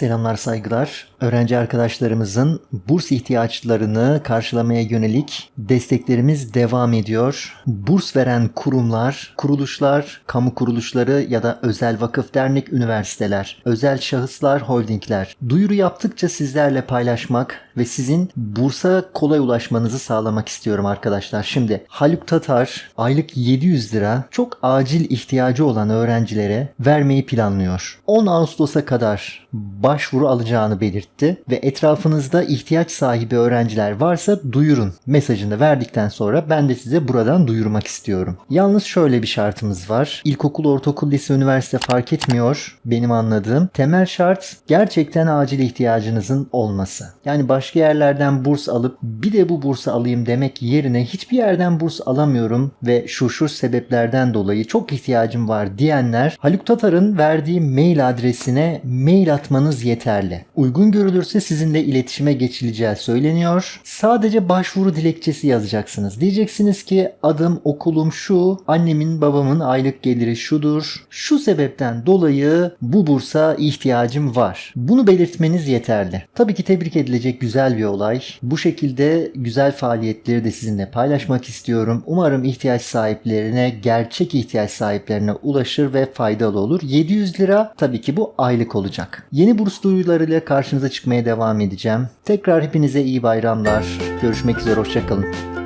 Selamlar saygılar. Öğrenci arkadaşlarımızın burs ihtiyaçlarını karşılamaya yönelik desteklerimiz devam ediyor. Burs veren kurumlar, kuruluşlar, kamu kuruluşları ya da özel vakıf dernek üniversiteler, özel şahıslar, holdingler. Duyuru yaptıkça sizlerle paylaşmak ve sizin bursa kolay ulaşmanızı sağlamak istiyorum arkadaşlar. Şimdi Haluk Tatar aylık 700 lira çok acil ihtiyacı olan öğrencilere vermeyi planlıyor. 10 Ağustos'a kadar başvuru alacağını belirtti ve etrafınızda ihtiyaç sahibi öğrenciler varsa duyurun mesajını verdikten sonra ben de size buradan duyurmak istiyorum. Yalnız şöyle bir şartımız var. İlkokul, ortaokul, lise, üniversite fark etmiyor benim anladığım. Temel şart gerçekten acil ihtiyacınızın olması. Yani başka yerlerden burs alıp bir de bu bursu alayım demek yerine hiçbir yerden burs alamıyorum ve şu şu sebeplerden dolayı çok ihtiyacım var diyenler Haluk Tatar'ın verdiği mail adresine mail atmanız yeterli. Uygun görülürse sizinle iletişime geçileceği söyleniyor. Sadece başvuru dilekçesi yazacaksınız. Diyeceksiniz ki adım okulum şu, annemin babamın aylık geliri şudur. Şu sebepten dolayı bu bursa ihtiyacım var. Bunu belirtmeniz yeterli. Tabii ki tebrik edilecek güzel bir olay. Bu şekilde güzel faaliyetleri de sizinle paylaşmak istiyorum. Umarım ihtiyaç sahiplerine, gerçek ihtiyaç sahiplerine ulaşır ve faydalı olur. 700 lira tabii ki bu aylık olacak. Yeni burs duyurularıyla karşınıza çıkmaya devam edeceğim. Tekrar hepinize iyi bayramlar. Görüşmek üzere, hoşçakalın.